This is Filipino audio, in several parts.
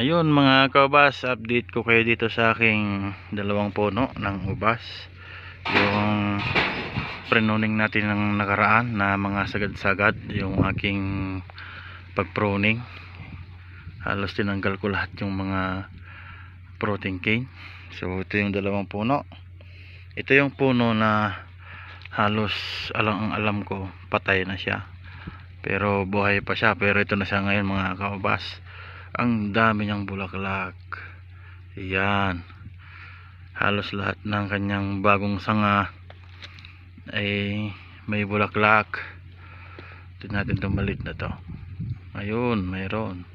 Ayun mga kabas, update ko kayo dito sa aking dalawang puno ng ubas. Yung prenuning natin ng nakaraan na mga sagad-sagad yung aking pag-pruning. Halos tinanggal ko lahat yung mga protein cane. So ito yung dalawang puno. Ito yung puno na halos alam ang alam ko patay na siya. Pero buhay pa siya. Pero ito na siya ngayon mga kabas ang dami niyang bulaklak. Yan. Halos lahat ng kanyang bagong sanga ay may bulaklak. Ito natin itong malit na to. Ayun mayroon.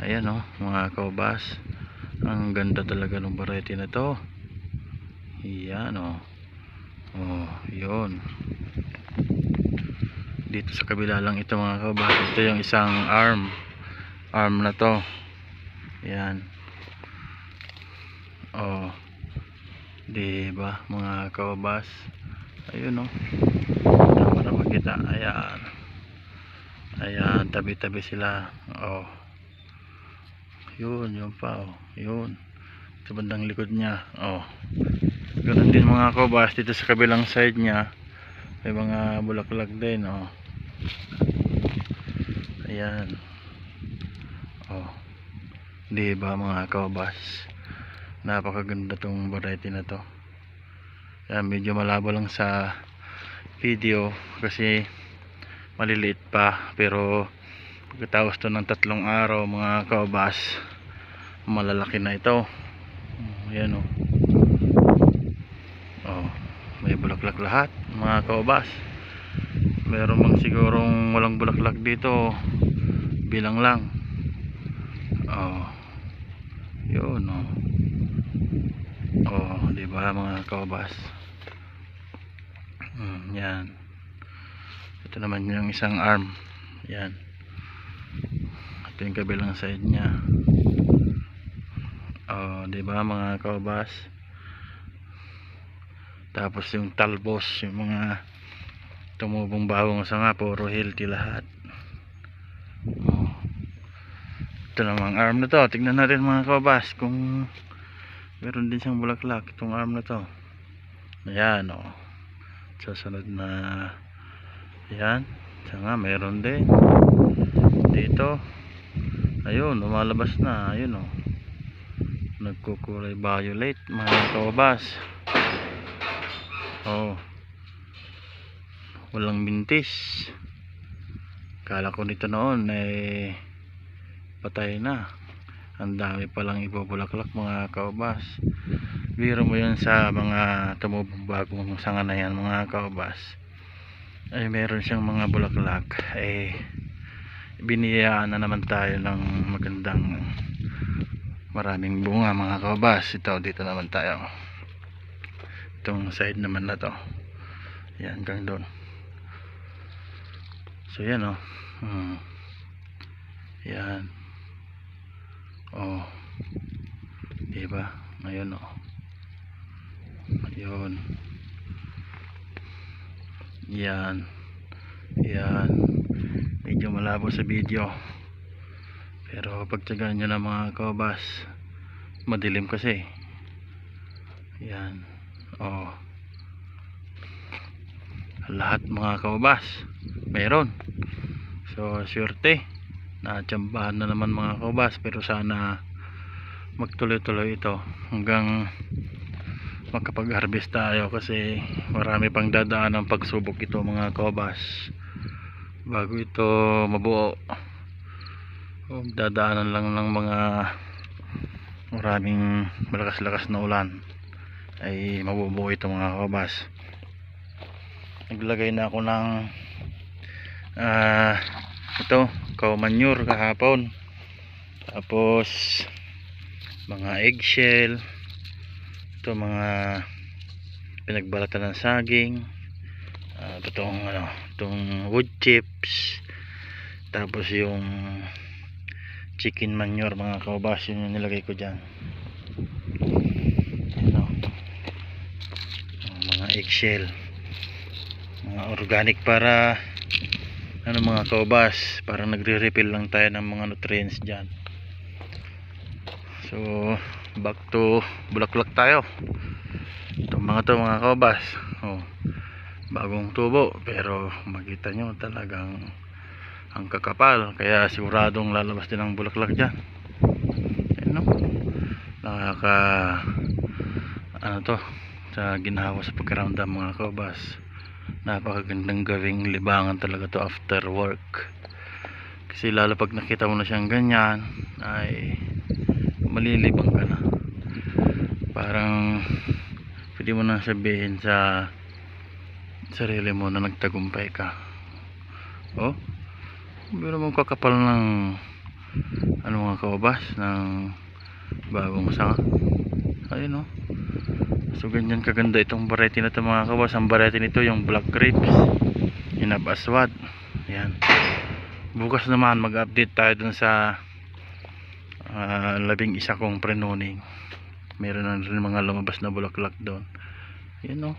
Ayan oh, mga kaubas. Ang ganda talaga ng variety na to. Yan o oh. oh yun dito sa kabila lang ito mga kabas ito yung isang arm. Arm na to. Yan oh. Di ba mga kabas ayun oh. Tama na makita. Ayan. Ayan tabi tabi sila. Oh. Yun yun pa oh. Yun. Sa bandang likod niya oh. Ganun din mga kabas dito sa kabilang side niya. May mga bulaklak din oh ayan. Oh. Di ba mga kabas napakaganda tong variety na to. Yan medyo malabo lang sa video kasi maliliit pa. Pero pagkatapos to ng tatlong araw mga kabas malalaki na ito. Ayan oh. Oh may bulaklak lahat mga kabas meron mang sigurong walang bulaklak dito bilang lang. Oh. Yun oh. Oh di ba mga kabas hmm, yan. Ito naman yung isang arm. Yan. Ito yung kabilang side nya oh di ba mga kabas tapos yung talbos yung mga tumubong bawang sa nga puro healthy lahat. Ito namang arm na to. Tignan natin mga kabas kung meron din siyang bulaklak itong arm na to. Ayan o oh. sasunod na. Ayan siya nga meron din. Dito. Ayun lumalabas na. Ayun o oh. nagkukulay violet mga kabas. Oh. Walang bintis. Kala ko nito noon eh patay na. Ang dami palang ibubulaklak mga kaubas. Biro mo yun sa mga tumubong bagong sanga na yan mga kaubas. Ay meron siyang mga bulaklak. Eh biniyaan na naman tayo ng magandang maraming bunga mga kaubas. Ito dito naman tayo. Itong side naman na to. Yan hanggang doon. So yan oh. Hmm. Yan. Oh. Diba? Ngayon oh. Ayun. Yan. Yan. Medyo malabo sa video. Pero pagtsagaan nyo na mga kabas, madilim kasi. Yan. Oh lahat mga kababas meron so swerte natsambahan na naman mga kababas pero sana magtuloy tuloy ito hanggang makapag harvest tayo kasi marami pang dadaan ng pagsubok ito mga kababas bago ito mabuo dadaanan lang ng mga maraming malakas-lakas na ulan ay mabubuo ito mga kababas naglagay na ako ng uh, ito manure kahapon. Tapos mga eggshell. Ito mga pinagbalatan ng saging. Uh, itong ano itong wood chips. Tapos yung chicken manure mga kaubas yun yung nilagay ko dyan. Ayan, mga eggshell. Mga organic para ano mga kaubas parang nagre-refill lang tayo ng mga nutrients dyan. So back to bulaklak tayo. Itong mga to mga kaubas. Oh, bagong tubo pero makita nyo talagang ang kakapal. Kaya siguradong lalabas din ang bulaklak dyan. Ayun no? Nakaka ano to? Sa ginawa sa pagkaramdam mga kaubas napakagandang gawing libangan talaga to after work. Kasi lalo pag nakita mo na siyang ganyan ay malilibang ka na. Parang pwede mo na sabihin sa sarili mo na nagtagumpay ka. Oh pero mong kakapal ng ano mga kaubas ng bagong sanga. Ayun oh So ganyan kaganda itong variety na ito mga kawas. Ang variety nito yung black grapes. Inab aswad. Yan. Bukas naman mag-update tayo dun sa ah, labing isa kong prenuning. Meron na rin mga lumabas na bulaklak doon. Yan oh.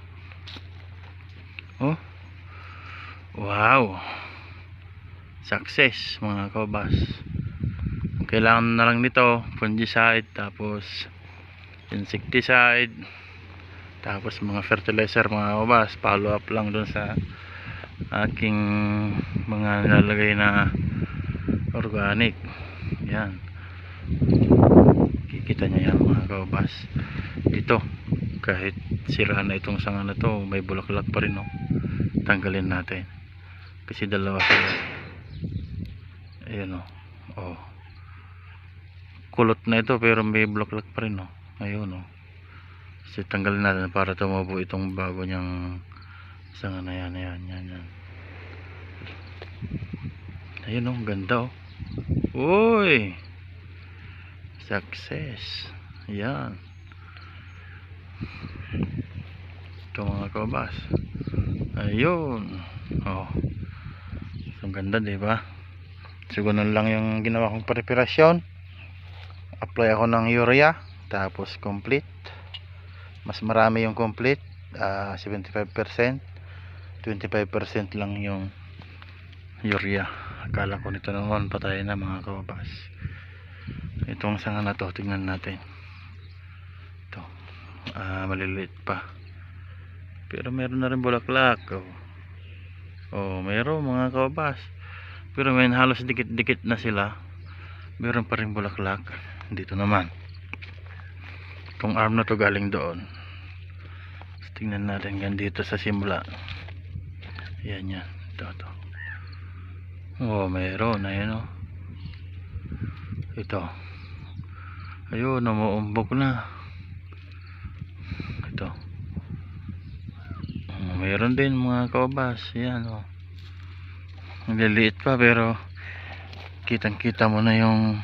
Oh. Wow. Success mga kabas. Kailangan na lang nito fungicide tapos insecticide tapos mga fertilizer mga kabas follow up lang dun sa aking mga nilalagay na organic. Yan. Kikita nyo yan mga kabas ito kahit sira na itong sanga na to may bulaklak pa rin no? tanggalin natin. Kasi dalawa sila. Ayun o oh. kulot na ito pero may bulaklak pa rin no? ayun o kasi tanggalin natin para tumubo itong bago niyang sanga na yan, yan, yan, yan. Ayun oh, ganda oh. Uy! Success. Yan. Ito mga kabas. Ayun. Oh. Ang ganda, di ba? So, ganun lang yung ginawa kong preparasyon. Apply ako ng urea. Tapos, complete mas marami yung complete uh, 75% 25% lang yung urea. Akala ko nito noon patay na mga kababas itong sanga na to tingnan natin. Ito uh, maliliit pa. Pero meron na rin bulaklak oh, oh meron mga kababas pero may halos dikit dikit na sila. Meron pa rin bulaklak. Dito naman. Itong arm na to galing doon tingnan natin gan dito sa simula. Yan yan. Ito ito. Oh mayroon ayun oh. Ito. Ayun umuumbok na. Ito. Oh, mayroon din mga kaubas. Yan oh. Nililiit pa pero kitang kita mo na yung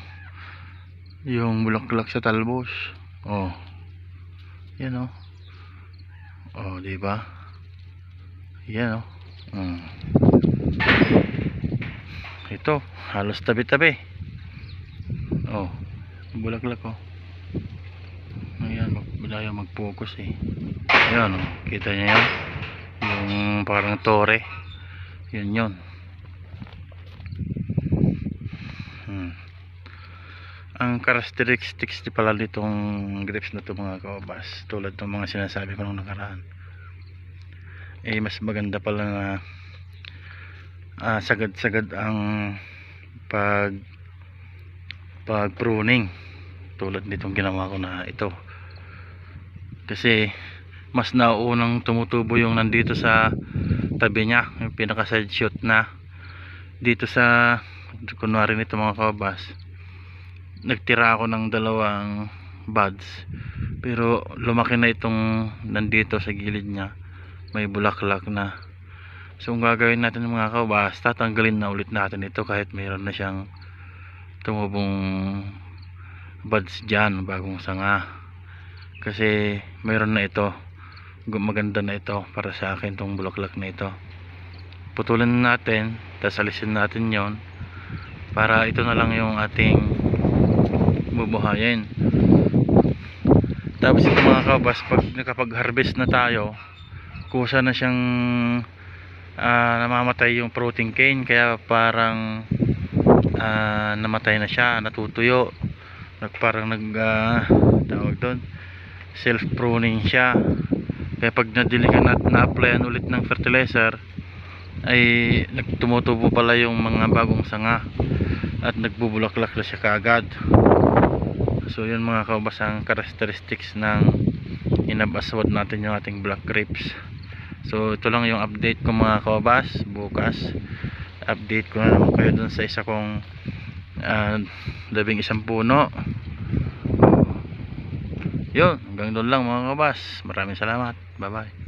yung bulaklak sa talbos. Oh. Yan oh oh di ba? Yan oh. Mm. ito halos tabi tabi oh bulaklak oh. Ayan mag mag focus eh. Ayan oh kita niya yan? Yung parang tore. Yun yun. Hmm. Ang characteristics di pala nitong grapes na to mga kaobas tulad ng mga sinasabi ko nung nakaraan eh mas maganda pala na ah, sagad-sagad ang pag pag pruning tulad nitong ginawa ko na ito. Kasi mas naunang tumutubo yung nandito sa tabi niya yung pinaka side shoot na dito sa kunwari nito mga kabas nagtira ako ng dalawang buds. Pero lumaki na itong nandito sa gilid niya. May bulaklak na. So kung gagawin natin mga kabas tatanggalin na ulit natin ito kahit mayroon na siyang tumubong buds dyan bagong sanga. Kasi mayroon na ito. Maganda na ito para sa akin tong bulaklak na ito. Putulin natin tapos alisin natin yon para ito na lang yung ating bubuhayin. Tapos ito mga kabas pag nakapag harvest na tayo kusa na siyang ah, namamatay yung fruiting cane. Kaya parang ah, namatay na siya natutuyo. Nag parang nag ah, tawag doon self pruning siya. Kaya pag nadiligan at na-applyan ulit ng fertilizer ay nagtumutubo pala yung mga bagong sanga. At nagbubulaklak na siya kaagad so yun mga kaubas ang characteristics ng inabaswad natin yung ating black grapes. So ito lang yung update ko mga kaubas. Bukas update ko na naman kayo dun sa isa kong labing isang puno. Yun hanggang doon lang mga kaubas. Maraming salamat. Bye bye